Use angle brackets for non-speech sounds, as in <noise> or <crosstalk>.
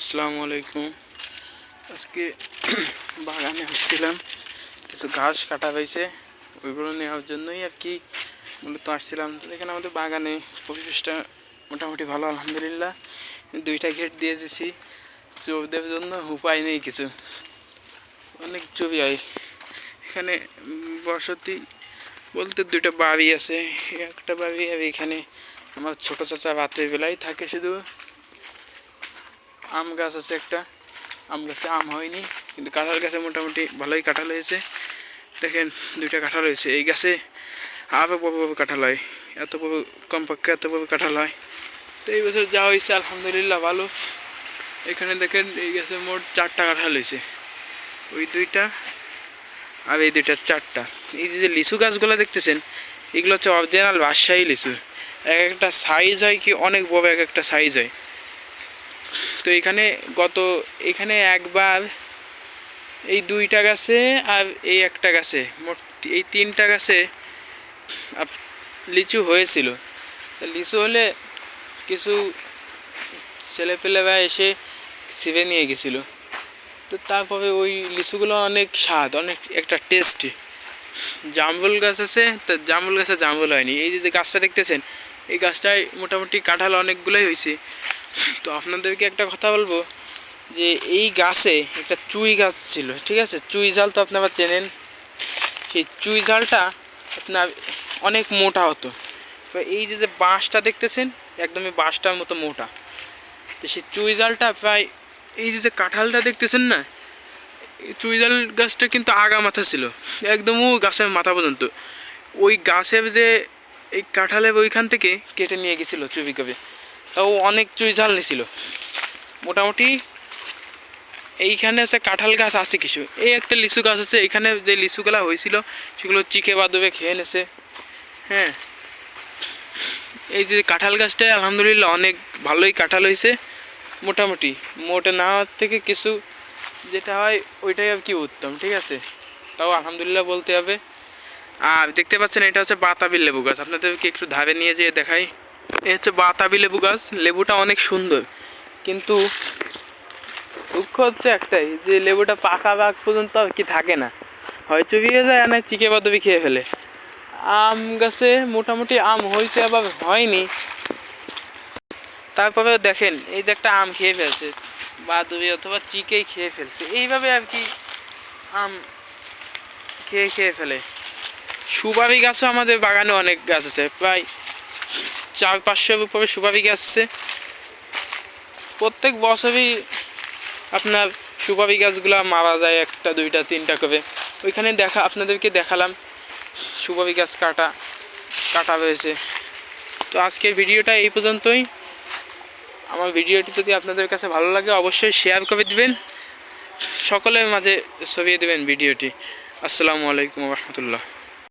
আসসালামু আলাইকুম। আজকে <clears throat> বাগানে আসছিলাম। কিছু ঘাস কাটা হয়েছে, ওইগুলো নেওয়ার জন্যই আর কি মূলত আসছিলাম। এখানে আমাদের বাগানে পরিবেশটা মোটামুটি ভালো, আলহামদুলিল্লাহ। দুইটা গেট দিয়ে দিয়েছি, চোরদের জন্য উপায় নেই কিছু। অনেক চুরি হয়। এখানে বসতি বলতে দুইটা বাড়ি আছে, একটা বাড়ি আর এখানে আমার ছোটো চাচা রাতের বেলায় থাকে শুধু। আম গাছ আছে একটা। আম গাছে আম হয়নি, কিন্তু কাঁঠাল গাছে মোটামুটি ভালোই কাঁঠাল হয়েছে। দেখেন, দুইটা কাঁঠাল হয়েছে। এই গাছে আরও বড় কাঁঠাল হয়। এত বড়, কমপক্ষে এত বড় কাঁঠাল হয়। তো এই বছর যা হয়েছে, আলহামদুলিল্লাহ ভালো। এখানে দেখেন, এই গাছে মোট চারটা কাঁঠাল হয়েছে। ওই দুইটা আর এই দুইটা চারটা। এই যে লিচু গাছগুলো দেখতেছেন, এগুলো হচ্ছে অরিজিনাল রাজশাহী লিচু। এক একটা সাইজ হয় কি, অনেক বড় এক একটা সাইজ হয়। তো এখানে গত, এখানে একবার এই দুইটা গাছে আর এই একটা গাছে, মোট এই তিনটা গাছে লিচু হয়েছিল। লিচু হলে কিছু ছেলেপেলেরা এসে ছিঁড়ে নিয়ে গেছিল। তো তারপরে ওই লিচুগুলো অনেক স্বাদ, অনেক একটা টেস্টি জামরুল গাছ আছে, তো জামরুল গাছে জামরুল হয়নি। এই যে গাছটা দেখতেছেন, এই গাছটায় মোটামুটি কাঁঠাল অনেকগুলোই হয়েছে। তো আপনাদেরকে একটা কথা বলব যে এই গাছে একটা চুই গাছ ছিল, ঠিক আছে? চুই জাল তো আপনারা চেনেন। সেই চুই জালটা আপনার অনেক মোটা হতো। এই যে যে বাঁশটা দেখতেছেন, একদমই বাঁশটার মতো মোটা। তো সেই চুই জালটা প্রায় এই যে যে কাঁঠালটা দেখতেছেন না চুই জাল গাছটা কিন্তু আগা মাথা ছিল একদমও গাছের মাথা পর্যন্ত। ওই গাছের যে এই কাঁঠালের ওইখান থেকে কেটে নিয়ে গেছিল চুবি কবে। তাও অনেক চুই ঝাল নিছিল। মোটামুটি এইখানে আছে কাঁঠাল গাছ আছে কিছু। এই একটা লিচু গাছ আছে এখানে যে লিচুগুলা হয়েছিল, সেগুলো চিকে বাদবে খেয়ে নেছে। হ্যাঁ। এই যে কাঁঠাল গাছটায় আলহামদুলিল্লাহ অনেক ভালোই কাঁঠাল হয়েছে, মোটামুটি। মোটে না থেকে কিছু যেটা হয়, ওইটাই আর কি উত্তম, ঠিক আছে? তাও আলহামদুলিল্লাহ বলতে হবে। আর দেখতে পাচ্ছেন, এটা হচ্ছে বাতাবি লেবু গাছ। আপনাদেরকে একটু ধারে নিয়ে যেয়ে দেখাই। এই হচ্ছে বাতাবি লেবু গাছ। লেবুটা অনেক সুন্দর। কিন্তু দুঃখ হচ্ছে একটাই, যে লেবুটা পাকা বাগ পর্যন্ত আর কি থাকে না। হয় চুবিয়ে যায় না চিকে বাদবি খেয়ে ফেলে। আম গাছে মোটামুটি আম হয়েছে, আবার হয়নি। তারপরে দেখেন, এই যে একটা আম খেয়ে ফেলছে। বাদুরি অথবা চিকেই খেয়ে ফেলছে। এইভাবে আর কি আম খেয়ে খেয়ে ফেলে। সুপারি গাছও আমাদের বাগানে অনেক গাছ আছে। প্রায় চার পাঁচশোর উপরে সুপারি গাছ আছে। প্রত্যেক বছরই আপনার সুপারি গাছগুলো মারা যায় একটা, দুইটা, তিনটা করে। ওইখানে দেখা, আপনাদেরকে দেখালাম সুপারি গাছ কাটা কাটা হয়েছে তো আজকের ভিডিওটা এই পর্যন্তই। আমার ভিডিওটি যদি আপনাদের কাছে ভালো লাগে, অবশ্যই শেয়ার করে দেবেন। সকলের মাঝে ছড়িয়ে দেবেন ভিডিওটি। আসসালামু আলাইকুম রহমতুল্লাহ।